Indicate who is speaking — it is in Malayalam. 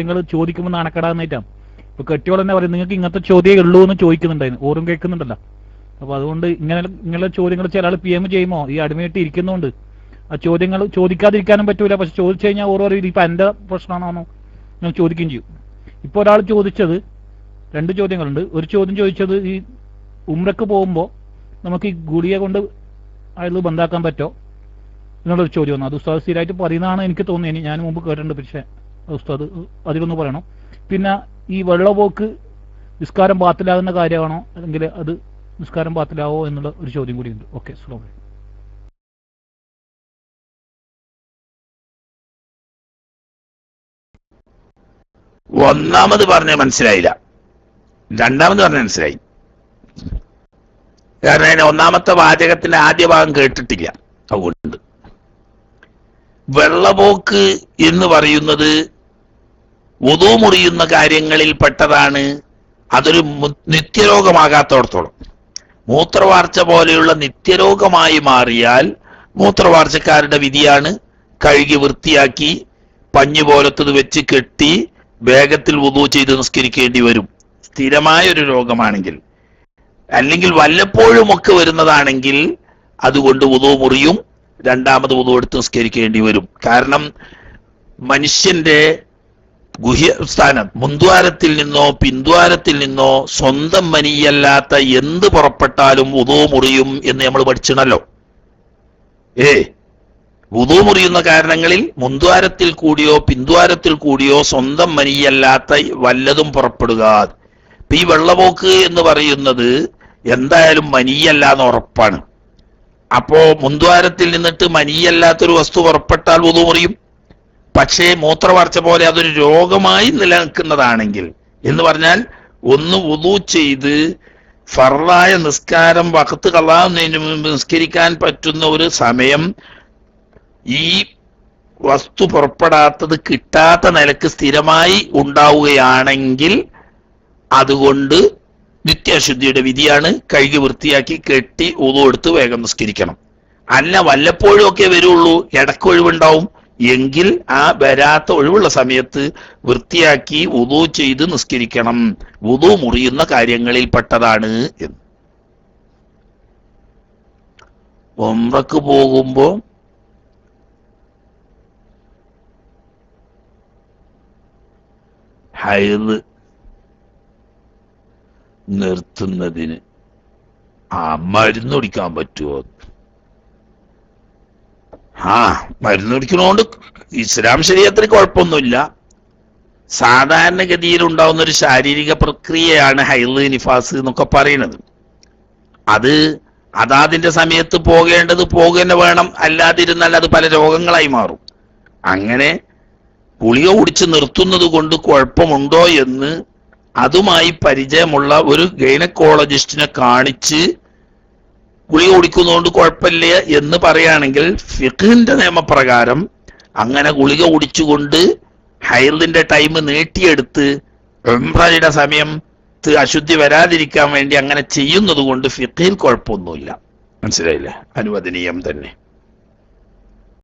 Speaker 1: നിങ്ങൾ ചോദിക്കുമ്പോൾ നാണക്കെടാന്നിട്ടാണ് ഇപ്പൊ കെട്ടിയോൾ തന്നെ പറയും നിങ്ങൾക്ക് ഇങ്ങനത്തെ ചോദ്യമേ ഉള്ളൂ എന്ന് ചോദിക്കുന്നുണ്ടായിരുന്നു. ഓറും കേൾക്കുന്നുണ്ടല്ലോ. അപ്പൊ അതുകൊണ്ട് ഇങ്ങനെ ഇങ്ങനെ ചോദ്യങ്ങൾ ചില ആൾ പി എം ചെയ്യുമോ? ഈ അടിമയായിട്ട് ഇരിക്കുന്നുണ്ട്. ആ ചോദ്യങ്ങൾ ചോദിക്കാതിരിക്കാനും പറ്റൂല. പക്ഷെ ചോദിച്ചു കഴിഞ്ഞാൽ ഓരോ പറയും ഇപ്പൊ എന്റെ പ്രശ്നമാണോ ഞാൻ ചോദിക്കുകയും ചെയ്യും. ഇപ്പൊ ഒരാൾ ചോദിച്ചത് രണ്ട് ചോദ്യങ്ങളുണ്ട്. ഒരു ചോദ്യം ചോദിച്ചത് ഈ ഉമ്രക്ക് പോകുമ്പോൾ നമുക്ക് ഈ ഗുളിയെ കൊണ്ട് അയാൾ ബന്ധാക്കാൻ പറ്റോ? എന്നുള്ളൊരു ചോദ്യം വന്നു. അത് ഉസ്താദ് സ്ഥിരമായിട്ട് പറയുന്നതാണ് എനിക്ക് തോന്നിയത്. ഞാൻ മുമ്പ് കേട്ടിട്ടുണ്ട്. പക്ഷേ ഉസ്താദ് അതിലൊന്ന് പറയണം. പിന്നെ ഈ വെള്ളപോക്ക് നിസ്കാരം പാത്തിലാകുന്ന കാര്യമാണോ? അല്ലെങ്കിൽ അത് നിസ്കാരം പാത്തിലാവോ എന്നുള്ള ഒരു ചോദ്യം കൂടിയുണ്ട്. ഓക്കെ സ്ലോ
Speaker 2: ഒന്നാമത് പറഞ്ഞ മനസ്സിലായില്ല. രണ്ടാമത് പറഞ്ഞ മനസ്സിലായി. കാരണം അതിന്റെ ഒന്നാമത്തെ വാചകത്തിന്റെ ആദ്യ ഭാഗം കേട്ടിട്ടില്ല. അതുകൊണ്ട് വെള്ളപോക്ക് എന്ന് പറയുന്നത് ഉതു മുറിയുന്ന കാര്യങ്ങളിൽ പെട്ടതാണ് അതൊരു നിത്യരോഗമാകാത്തോടത്തോളം. മൂത്രവാർച്ച പോലെയുള്ള നിത്യരോഗമായി മാറിയാൽ മൂത്രവാർച്ചക്കാരുടെ വിധിയാണ് കഴുകി വൃത്തിയാക്കി പഞ്ഞു പോലത്തത് വെച്ച് കെട്ടി വേഗത്തിൽ വുതു ചെയ്ത് നിസ്കരിക്കേണ്ടി വരും. സ്ഥിരമായ ഒരു രോഗമാണെങ്കിൽ. അല്ലെങ്കിൽ വല്ലപ്പോഴും ഒക്കെ വരുന്നതാണെങ്കിൽ അതുകൊണ്ട് വുതു മുറിയും രണ്ടാമത് വുതു എടുത്ത് നിസ്കരിക്കേണ്ടി വരും. കാരണം മനുഷ്യന്റെ ഗുഹ്യ സ്ഥാനം മുൻദ്വാരത്തിൽ നിന്നോ പിന്ദ്വാരത്തിൽ നിന്നോ സ്വന്തം മനിയല്ലാത്ത എന്ത് പുറപ്പെട്ടാലും ഉതോ മുറിയും എന്ന് നമ്മൾ പഠിച്ചിണല്ലോ ഏ ഉതു മുറിയുന്ന കാരണങ്ങളിൽ മുൻദ്വാരത്തിൽ കൂടിയോ പിന്ദ്വാരത്തിൽ കൂടിയോ സ്വന്തം മനിയല്ലാത്ത വല്ലതും പുറപ്പെടുക. ഈ വെള്ളപോക്ക് എന്ന് പറയുന്നത് എന്തായാലും മനിയല്ല എന്ന് ഉറപ്പാണ്. അപ്പോ മുൻദ്വാരത്തിൽ നിന്നിട്ട് മനിയല്ലാത്തൊരു വസ്തു പുറപ്പെട്ടാൽ ഉതു മുറിയും? പക്ഷേ മൂത്രവാർച്ച പോലെ അതൊരു രോഗമായി നിലനിൽക്കുന്നതാണെങ്കിൽ എന്ന് പറഞ്ഞാൽ ഒന്ന് വുതു ചെയ്ത് ഫറായ നിസ്കാരം വക്കത്ത് കളാവുന്നതിന് മുമ്പ് നിസ്കരിക്കാൻ പറ്റുന്ന ഒരു സമയം ഈ വസ്തു പുറപ്പെടാത്തത് കിട്ടാത്ത നിലയ്ക്ക് സ്ഥിരമായി ഉണ്ടാവുകയാണെങ്കിൽ അതുകൊണ്ട് നിത്യാശുദ്ധിയുടെ വിധിയാണ് കഴുകി വൃത്തിയാക്കി കെട്ടി ഉതു എടുത്ത് വേഗം നിസ്കരിക്കണം. അല്ല വല്ലപ്പോഴും ഒക്കെ വരുള്ളൂ. ഇടയ്ക്ക് ഒഴിവുണ്ടാവും. എങ്കിൽ ആ വരാത്ത ഒഴിവുള്ള സമയത്ത് വൃത്തിയാക്കി ഉതു ചെയ്ത് നിസ്കരിക്കണം. ഉതു മുറിയുന്ന കാര്യങ്ങളിൽ പെട്ടതാണ് എന്ന്. ഒമ്രക്ക് പോകുമ്പോ ഹൈദ് നിർത്തുന്നതിന് ആ മരുന്ന് കുടിക്കാൻ പറ്റുമോ ആ മരുന്ന് കുടിക്കണോണ്ട് ഇസ്ലാം ശരീരത്തിന് കുഴപ്പമൊന്നുമില്ല. സാധാരണഗതിയിൽ ഉണ്ടാവുന്ന ഒരു ശാരീരിക പ്രക്രിയയാണ് ഹൈൽ നിഫാസ് എന്നൊക്കെ പറയുന്നത്. അത് അതാതിന്റെ സമയത്ത് പോകേണ്ടത് പോകുക വേണം അല്ലാതിരുന്നാൽ അത് പല രോഗങ്ങളായി മാറും. അങ്ങനെ ഗുളിക കുടിച്ച് നിർത്തുന്നത് കൊണ്ട് കുഴപ്പമുണ്ടോ എന്ന് അതുമായി പരിചയമുള്ള ഒരു ഗൈനക്കോളജിസ്റ്റിനെ കാണിച്ച് ഗുളിക കുടിക്കുന്നതുകൊണ്ട് കുഴപ്പമില്ല എന്ന് പറയുകയാണെങ്കിൽ ഫിഖിന്റെ നിയമപ്രകാരം അങ്ങനെ ഗുളിക കുടിച്ചുകൊണ്ട് ഹൈറിന്റെ ടൈം നീട്ടിയെടുത്ത് ഉംറയുടെ സമയം അശുദ്ധി വരാതിരിക്കാൻ വേണ്ടി അങ്ങനെ ചെയ്യുന്നത് കൊണ്ട് ഫിഖിൽ കുഴപ്പമൊന്നുമില്ല. മനസ്സിലായില്ലേ? അനുവദനീയം തന്നെ.